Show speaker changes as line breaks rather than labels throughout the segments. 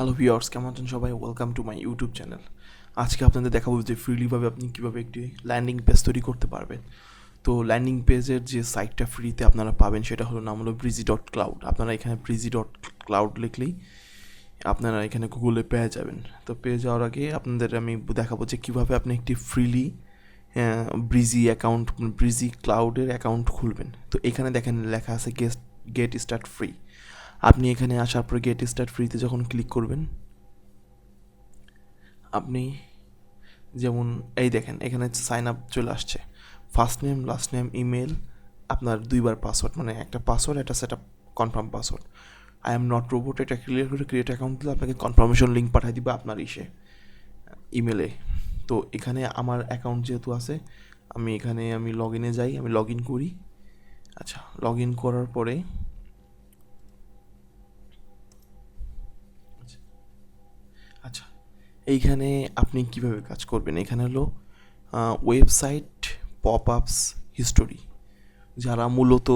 Hello viewers কেমন আছেন সবাই? Welcome to my YouTube channel আজকে আপনাদের দেখাবো যে ফ্রিলিভাবে আপনি কীভাবে একটি ল্যান্ডিং পেজ তৈরি করতে পারবেন। তো ল্যান্ডিং পেজের যে সাইটটা ফ্রিতে আপনারা পাবেন, সেটা হলো নাম হলো ব্রিজি ডট ক্লাউড আপনারা এখানে ব্রিজি ডট ক্লাউড লিখলেই আপনারা এখানে গুগলে পেয়ে যাবেন। তো পেয়ে যাওয়ার আগে আপনাদের আমি দেখাবো যে কীভাবে আপনি একটি ফ্রিলি ব্রিজি অ্যাকাউন্ট ব্রিজি ক্লাউডের অ্যাকাউন্ট খুলবেন। তো এখানে দেখেন লেখা আছে গেস্ট গেট স্টার্ট ফ্রি আপনি এখানে আসার পর গেট স্টার্ট ফ্রিতে যখন ক্লিক করবেন, আপনি যেমন এই দেখেন, এখানে সাইন আপ চলে আসছে। First name last name email আপনার দুইবার পাসওয়ার্ড মানে একটা পাসওয়ার্ড একটা set up confirm password I am not robot এটা ক্লিয়ার করে ক্রিয়েট অ্যাকাউন্ট দিলে আপনাকে কনফার্মেশন লিঙ্ক পাঠিয়ে দিবে আপনার ইসে ইমেলে তো এখানে আমার অ্যাকাউন্ট যেহেতু আছে, আমি এখানে আমি লগ ইনে যাই, আমি লগ ইন করি। আচ্ছা লগ ইন করার পরে এইখানে আপনি কীভাবে কাজ করবেন? এখানে হলো ওয়েবসাইট পপ আপস হিস্টোরি যারা মূলত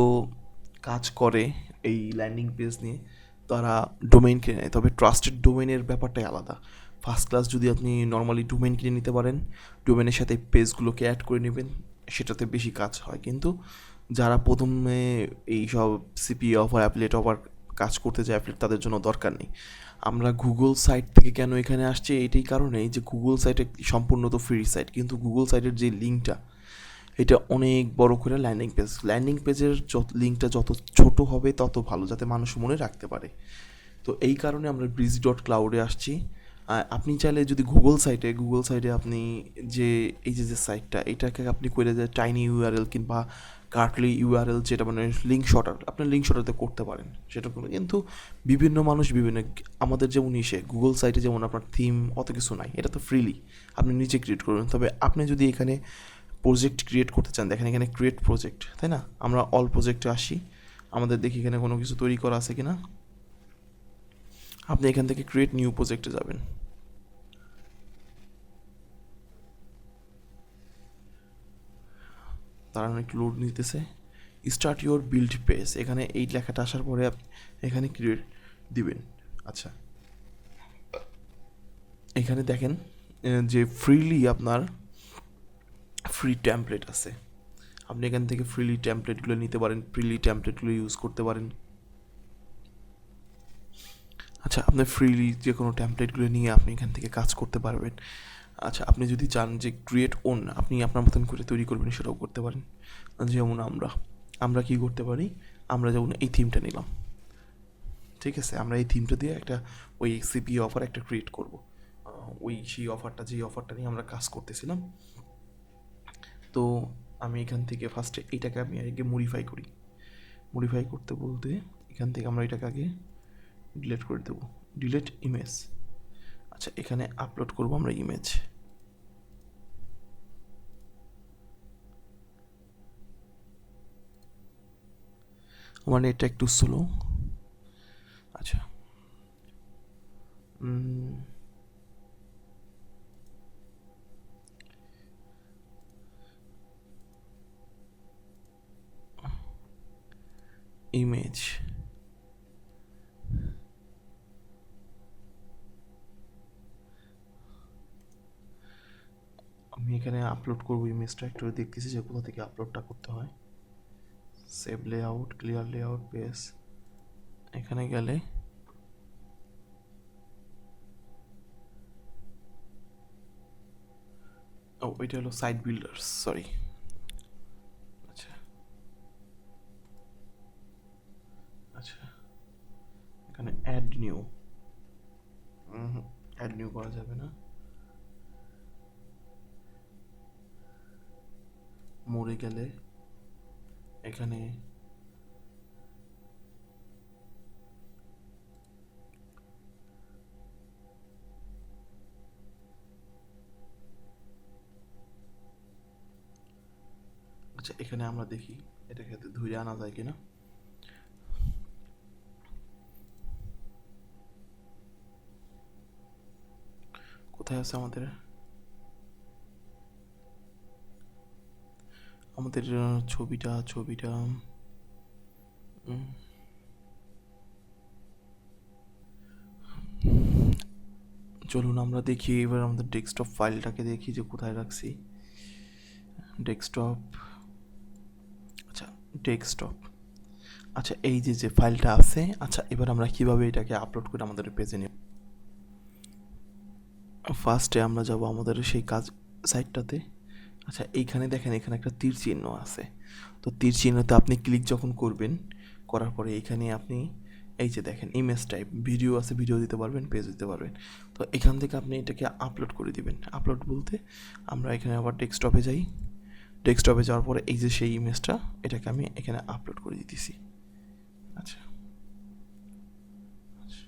কাজ করে এই ল্যান্ডিং পেজ নিয়ে, তারা ডোমেইন কিনে নেয়। তবে ট্রাস্টেড ডোমেইনের ব্যাপারটাই আলাদা। ফার্স্ট ক্লাস যদি আপনি নর্মালি ডোমেইন কিনে নিতে পারেন ডোমেনের সাথে পেজগুলোকে অ্যাড করে নেবেন, সেটাতে বেশি কাজ হয়। কিন্তু যারা প্রথমে এই সব সিপি অফার অ্যাপলেট অফার কাজ করতে যায় অ্যাপলেট তাদের জন্য দরকার নেই। আমরা গুগল সাইট থেকে কেন এখানে আসছে? এটাই কারণেই যে গুগল সাইট সম্পূর্ণ তো ফ্রি সাইট কিন্তু গুগল সাইটের যে লিঙ্কটা এটা অনেক বড় করে ল্যান্ডিং পেজ ল্যান্ডিং পেজের যত লিঙ্কটা যত ছোট হবে তত ভালো, যাতে মানুষ মনে রাখতে পারে। তো এই কারণে আমরা ব্রিজ ডট ক্লাউডে আসছি। আপনি চাইলে যদি গুগল সাইটে গুগল সাইটে আপনি যে, এই যে যে সাইটটা এটাকে আপনি করে যে টাইনি ইউআরএল কিংবা কার্টলি ইউআরএল যেটা মানে লিঙ্ক শর্টার আপনি লিঙ্ক শর্টারতে করতে পারেন সেটা কোনো, কিন্তু বিভিন্ন মানুষ বিভিন্ন, আমাদের যেমন ইসে গুগল সাইটে যেমন আপনার থিম অত কিছু নাই, এটা তো ফ্রিলি আপনি নিজে ক্রিয়েট করবেন। তবে আপনি যদি এখানে প্রজেক্ট ক্রিয়েট করতে চান, দেখেন এখানে ক্রিয়েট প্রজেক্ট তাই না? আমরা অল প্রজেক্টে আসি, আমাদের দেখি এখানে কোনো কিছু তৈরি করা আছে কি না আপনি এখান থেকে ক্রিয়েট নিউ প্রজেক্টে যাবেন। তারা অনেক লোড নিতেছে। স্টার্ট ইউর বিল্ড পেজ এখানে এই লেখাটা আসার পরে আপনি এখানে ক্রিয়েট দিবেন। আচ্ছা। এখানে দেখেন যে ফ্রিলি আপনার ফ্রি ট্যাম্পলেট আছে। আপনি এখান থেকে ফ্রিলি ট্যাম্পলেটগুলো নিতে পারেন ফ্রিলি ট্যাম্পলেটগুলো ইউজ করতে পারেন। আচ্ছা আপনি ফ্রিলি যে কোনো ট্যাম্পলেটগুলো নিয়ে আপনি এখান থেকে কাজ করতে পারবেন। আচ্ছা আপনি যদি চান যে ক্রিয়েট ওন আপনি আপনার মতন করে তৈরি করবেন, সেটাও করতে পারেন। যেমন আমরা আমরা কি করতে পারি? আমরা যেমন এই থিমটা নিলাম। ঠিক আছে? আমরা এই থিমটা দিয়ে একটা ওই সিপি অফার একটা ক্রিয়েট করব। ওই সেই অফারটা যেই অফারটা নিয়ে আমরা কাজ করতেছিলাম। তো আমি এখান থেকে ফার্স্টে এইটাকে আমি আগে মডিফাই করি। মডিফাই করতে বলতে এখান থেকে আমরা এটাকে আগে ডিলেট করে দেবো। ডিলেট ইমেজ আচ্ছা এখানে আপলোড করব আমরা ইমেজ আমার নেটটা একটু স্লো আচ্ছা। ইমেজ আমি এখানে আপলোড করব ইমেজটা একটু দেখতেছি যে কোথা থেকে আপলোডটা করতে হয়। Save layout clear layout page এখানে গেলে ও, এটা হলো সাইট বিল্ডার্স সরি আচ্ছা। আচ্ছা। এখানে অ্যাড নিউ অ্যাড নিউ করা যাবে না। মরে গেলে এখানে আচ্ছা এখানে আমরা দেখি এটা এটাকে ধুয়ে আনা যায় কিনা। কোথায় আছে আমাদের? আমাদের ছবিটা ছবিটা চলুন আমরা দেখি, এবার আমাদের ডেস্কটপ ফাইলটাকে দেখি যে কোথায় রাখছি। ডেস্কটপ আচ্ছা ডেস্কটপ আচ্ছা এই যে যে ফাইলটা আছে আচ্ছা এবার আমরা কীভাবে এটাকে আপলোড করে আমাদের পেজে নেব? ফার্স্টে আমরা যাব আমাদের সেই কাজ সাইটটাতে আচ্ছা এইখানে দেখেন, এখানে একটা তীর চিহ্ন আছে। তো তীর চিহ্নতে আপনি ক্লিক যখন করবেন, করার পরে এখানে আপনি, এই যে দেখেন ইমেজ টাইপ ভিডিও আছে ভিডিও দিতে পারবেন পেজ দিতে পারবেন। তো এখান থেকে আপনি এটাকে আপলোড করে দিবেন। আপলোড বলতে আমরা এখানে আবার ডেস্কটপে যাই। ডেস্কটপে যাওয়ার পরে এই যে সেই ইমেজটা এটাকে আমি এখানে আপলোড করে দিতেছি। আচ্ছা। আচ্ছা।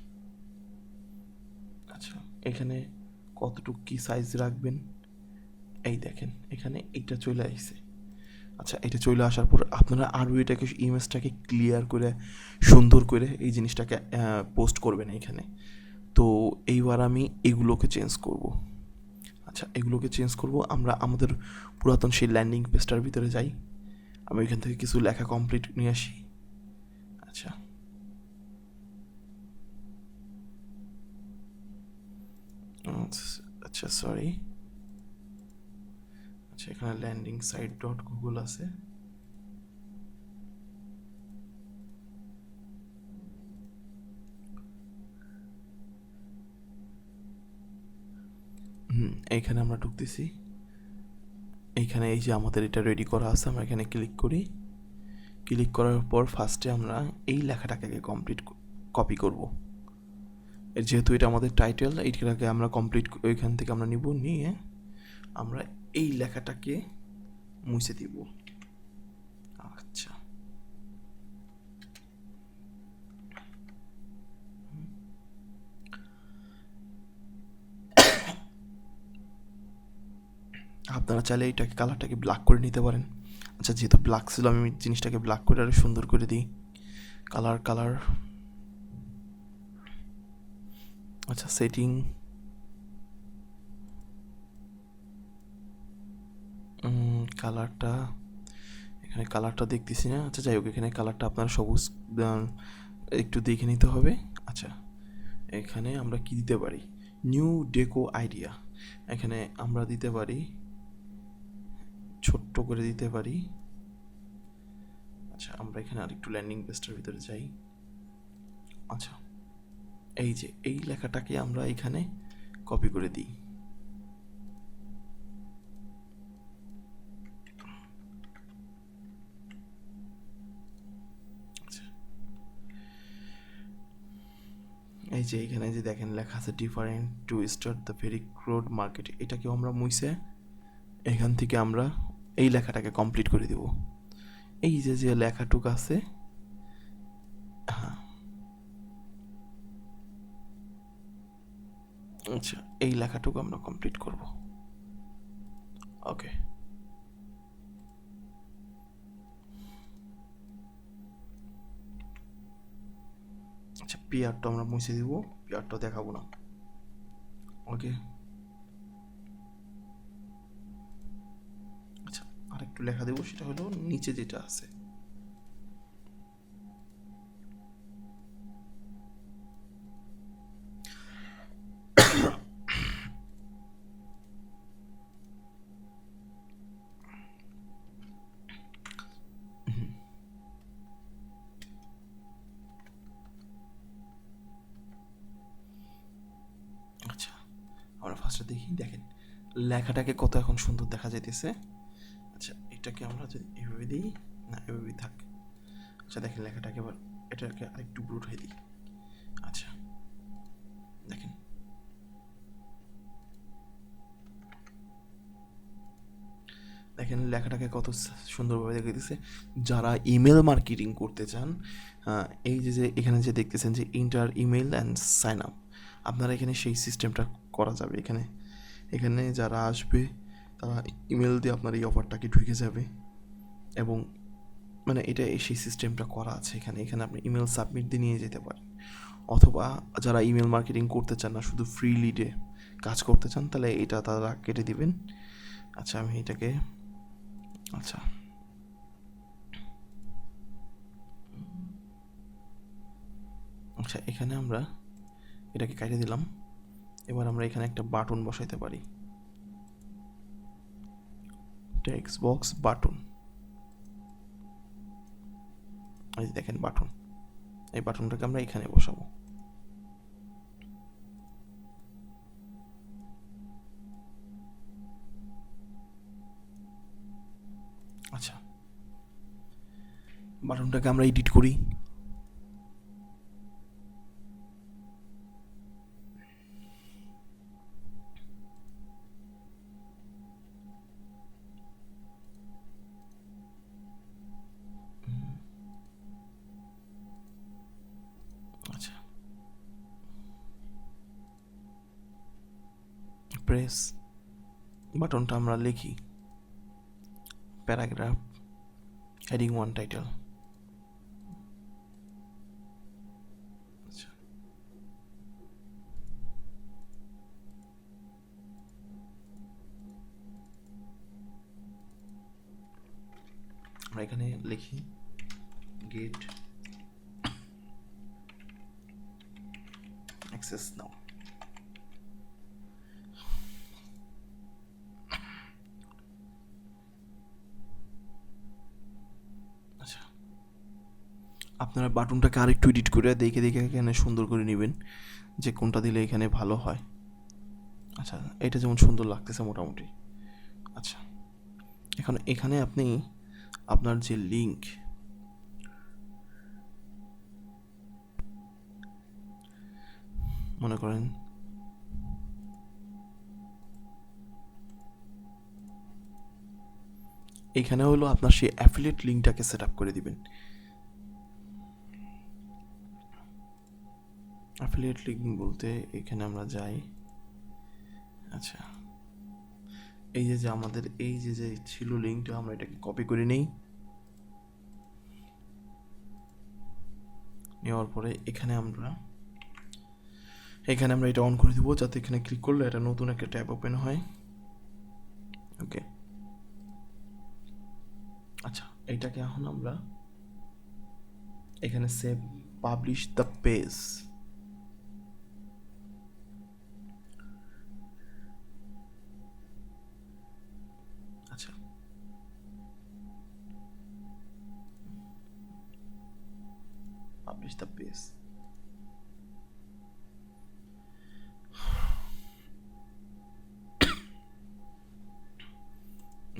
আচ্ছা এখানে কতটুকু কী সাইজ রাখবেন? এই দেখেন এখানে এইটা চলে আসছে। আচ্ছা এটা চলে আসার পর আপনারা আরও এটাকে ইমেজটাকে ক্লিয়ার করে সুন্দর করে এই জিনিসটাকে পোস্ট করবেন এখানে। তো এইবার আমি এগুলোকে চেঞ্জ করব। আচ্ছা এগুলোকে চেঞ্জ করব। আমরা আমাদের পুরাতন সেই ল্যান্ডিং পেজটার ভিতরে যাই। আমি এখান থেকে কিছু লেখা কমপ্লিট নিয়ে আসি। আচ্ছা, আচ্ছা সরি আচ্ছা এখানে ল্যান্ডিং সাইট ডট গুগল আছে। এইখানে আমরা ঢুকতেছি। এইখানে এই যে আমাদের এটা রেডি করা আছে, আমরা এখানে ক্লিক করি। ক্লিক করার পর ফার্স্টে আমরা এই লেখাটাকে কমপ্লিট কপি করব। যেহেতু এটা আমাদের টাইটেল এইটাকে আমরা কমপ্লিট ওইখান থেকে আমরা নিব, নিয়ে আমরা এই লেখাটাকে মুছে দিব। আচ্ছা। আপনারা চাইলে এইটাকে কালারটাকে ব্ল্যাক করে নিতে পারেন। আচ্ছা যেহেতু ব্ল্যাক ছিল, আমি জিনিসটাকে ব্ল্যাক করে আরও সুন্দর করে দিই। কালার কালার আচ্ছা সেটিং কালারটা এখানে কালারটা দেখতেছি না। আচ্ছা যাই হোক, এখানে কালারটা আপনার সবুজ একটু দেখে নিতে হবে। আচ্ছা এখানে আমরা কি দিতে পারি? নিউ ডেকো আইডিয়া এখানে আমরা দিতে পারি, ছোট্ট করে দিতে পারি। আচ্ছা আমরা এখানে আরেকটু ল্যান্ডিং পেজটার ভিতরে যাই। আচ্ছা এই যে, এই লেখাটাকে আমরা এখানে কপি করে দিই। এই যে এখানে যে দেখেন লেখা আছে different to start the very crowd market এটাকেও আমরা মুইছে? এখান থেকে আমরা এই লেখাটাকে কমপ্লিট করে দেব। এই যে যে লেখাটুক আছে হ্যাঁ। আচ্ছা এই লেখাটুকু আমরা কমপ্লিট করব। ওকে পিয়ারটা আমরা মুছে দিব পিয়ারটা দেখাবো না। ওকে আচ্ছা আরেকটু লেখা দেবো, সেটা হলো নিচে যেটা আছে। ফার্স্টে দেখি, দেখেন, লেখাটাকে কত এখন সুন্দর দেখা যাইতেছে। আচ্ছা এটাকে আমরা যদি এভাবে দিই, না এভাবেই থাক। আচ্ছা দেখেন, লেখাটাকে এবার এটাকে আরেকটু ব্রুট হয়ে দিই। আচ্ছা দেখেন। দেখেন, লেখাটাকে কত সুন্দরভাবে দেখে দিচ্ছে যারা ইমেল মার্কেটিং করতে চান এই যে যে, এখানে যে দেখতেছেন যে enter email and sign up আপনারা এখানে সেই সিস্টেমটা করা যাবে। এখানে এখানে যারা আসবে, তারা ইমেল দিয়ে আপনার এই অফারটাকে ঢুকে যাবে এবং মানে এটা সেই সিস্টেমটা করা আছে এখানে। এখানে আপনি ইমেল সাবমিট দিয়ে নিয়ে যেতে পারেন। অথবা যারা ইমেল মার্কেটিং করতে চান না, শুধু ফ্রি লিডে কাজ করতে চান, তাহলে এটা তারা কেটে দিবেন। আচ্ছা আমি এটাকে আচ্ছা। আচ্ছা এখানে আমরা এটাকে কেটে দিলাম। এবার আমরা এখানে একটা বাটন বসাইতে পারি। Text box button. এই দেখেন বাটন। এই বাটনটাকে আমরা এখানে বসাবো। আচ্ছা। বাটনটাকে আমরা এডিট করি। প্রেস বাটনটা আমরা লিখি। Paragraph heading one title. আমরা এখানে লিখি গেট অ্যাক্সেস নাও আপনারা বাটনটাকে আরেকটু এডিট করে দেখে দেখে এখানে সুন্দর করে নেবেন যে কোনটা দিলে এখানে ভালো হয়। আচ্ছা এটা যেমন সুন্দর লাগতেছে মোটামুটি। আচ্ছা এখন এখানে আপনি আপনার যে লিঙ্ক মনে করেন এখানে হলো আপনার সেই অ্যাফিলিয়েট লিঙ্কটাকে সেট আপ করে দিবেন। অ্যাফিলিয়েট লিঙ্ক বলতে এখানে আমরা যাই। আচ্ছা। এই যে যে আমাদের, এই যে যে ছিল লিঙ্কটা, আমরা এটাকে কপি করে নেই। নেওয়ার পরে এখানে আমরা এখানে আমরা এটা অন করে দিব, যাতে এখানে ক্লিক করলে এটা নতুন একটা ট্যাব ওপেন হয়। ওকে আচ্ছা এইটাকে এখন আমরা এখানে save publish the page the page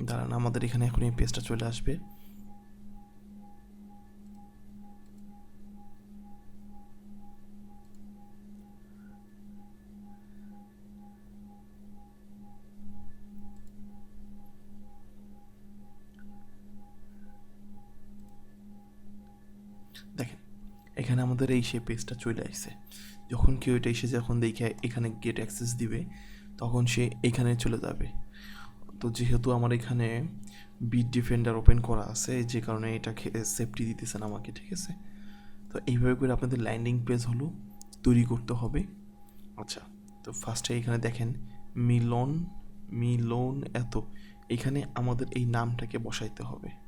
দাঁড়ান আমাদের এখানে এখন এই পেজটা চলে আসবে। এই সে পেজটা চলে আসছে। যখন কেউ এটা এসে যখন দেখে এখানে গেট অ্যাক্সেস দিবে, তখন সে এখানে চলে যাবে। তো যেহেতু আমার এখানে বিট ডিফেন্ডার ওপেন করা আছে, যে কারণে এটাকে সেফটি দিতেছেন আমাকে, ঠিক আছে? তো এইভাবে করে আপনাদের ল্যান্ডিং পেজ হলো, তৈরি করতে হবে। আচ্ছা তো ফার্স্টে এখানে দেখেন, মিলন মিলন এত। এখানে আমাদের এই নামটাকে বসাইতে হবে।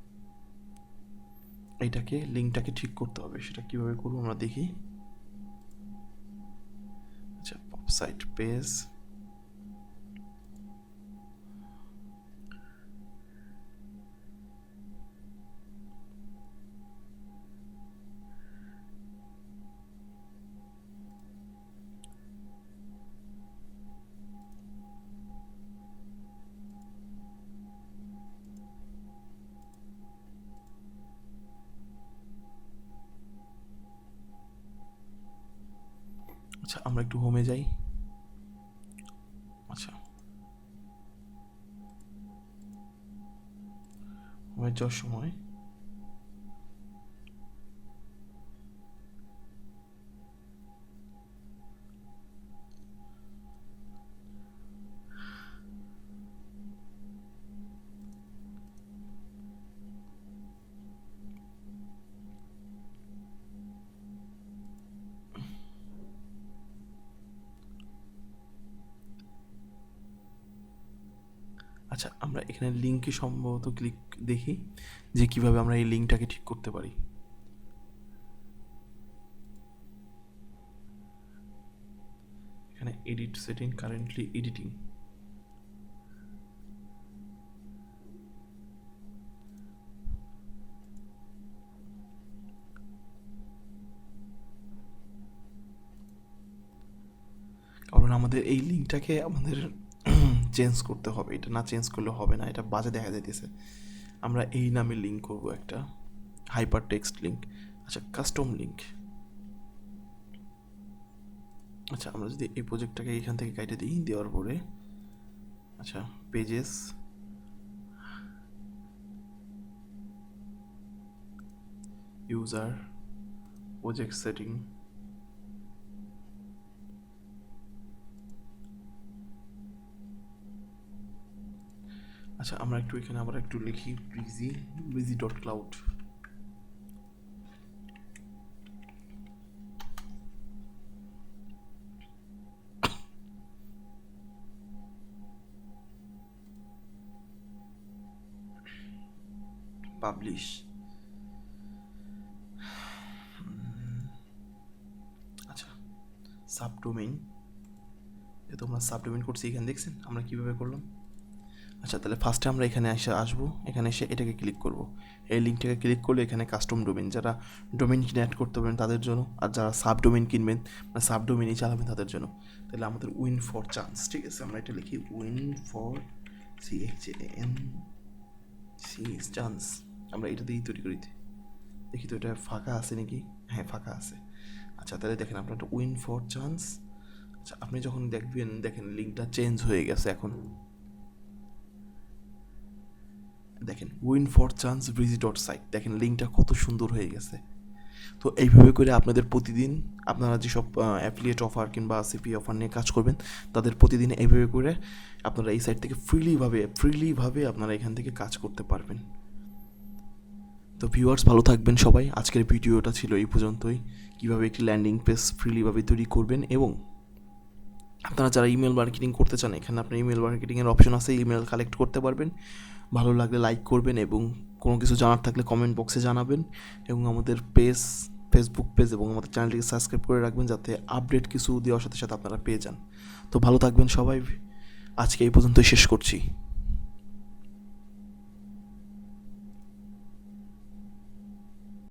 এইটাকে লিঙ্কটাকে ঠিক করতে হবে। সেটা কীভাবে করব আমরা দেখি। আচ্ছা সাইট পেজ আচ্ছা আমরা একটু হোমে যাই। আচ্ছা। হোমে যাওয়ার সময় এখানে লিঙ্কে সম্ভবত ক্লিক দেখি যে কীভাবে আমরা এই লিঙ্কটাকে ঠিক করতে পারি। এখানে এডিট সেটিং কারেন্টলি এডিটিং কারণ আমাদের এই লিঙ্কটাকে আমাদের চেঞ্জ করতে হবে, এটা না চেঞ্জ করলে হবে না, এটা বাজে দেখা যাইতেছে। আমরা এই নামে লিঙ্ক করব একটা হাইপার টেক্সট লিঙ্ক আচ্ছা কাস্টম লিঙ্ক আচ্ছা আমরা যদি এই প্রজেক্টটাকে এখান থেকে কাটে দিই, দেওয়ার পরে আচ্ছা পেজেস ইউজার প্রজেক্ট সেটিং আচ্ছা আমরা একটু এখানে আবার একটু লিখি breezy breezy dot cloud publish আচ্ছা সাবডোমেইন এ তোমরা সাবডোমেইন করছি এখানে, দেখছেন? আমরা কীভাবে করলাম? আচ্ছা তাহলে ফার্স্টে আমরা এখানে এসে আসব। এখানে এসে এটাকে ক্লিক করব। এই লিঙ্কটাকে ক্লিক করলে এখানে কাস্টম ডোমেন যারা ডোমেন কিনে অ্যাড করতে পারেন তাদের জন্য আর যারা সাব ডোমেন কিনবেন মানে সাব ডোমেনই চালাবেন তাদের জন্য। তাহলে আমাদের উইন ফর চান্স ঠিক আছে? আমরা এটা লিখি win for C H N C chance আমরা এটা দিয়েই তৈরি করি। দেখি তো এটা ফাঁকা আছে নাকি? হ্যাঁ ফাঁকা আছে। আচ্ছা তাহলে দেখেন আপনার একটা উইন ফর চান্স আচ্ছা আপনি যখন দেখবেন, দেখেন লিঙ্কটা চেঞ্জ হয়ে গেছে এখন। দেখেন win for chance Brizy dot site দেখেন লিঙ্কটা কত সুন্দর হয়ে গেছে। তো এইভাবে করে আপনাদের প্রতিদিন আপনারা যেসব অ্যাফিলিয়েট অফার কিংবা সিপি অফার নিয়ে কাজ করবেন, তাদের প্রতিদিন এইভাবে করে আপনারা এই সাইট থেকে ফ্রিলিভাবে ফ্রিলিভাবে আপনারা এখান থেকে কাজ করতে পারবেন। তো ভিউয়ার্স ভালো থাকবেন সবাই। আজকের ভিডিওটা ছিল এই পর্যন্তই। কীভাবে একটি ল্যান্ডিং পেজ ফ্রিলিভাবে তৈরি করবেন এবং আপনারা যারা ইমেল মার্কেটিং করতে চান, এখানে আপনার ইমেল মার্কেটিংয়ের অপশন আছে ইমেল কালেক্ট করতে পারবেন। ভালো লাগলে লাইক করবেন এবং কোনো কিছু জানার থাকলে কমেন্ট বক্সে জানাবেন এবং আমাদের পেজ ফেসবুক পেজ এবং আমাদের চ্যানেলটিকে সাবস্ক্রাইব করে রাখবেন যাতে আপডেট কিছু দেওয়ার সাথে সাথে আপনারা পেয়ে যান। তো ভালো থাকবেন সবাই। আজকে এই পর্যন্তই শেষ করছি।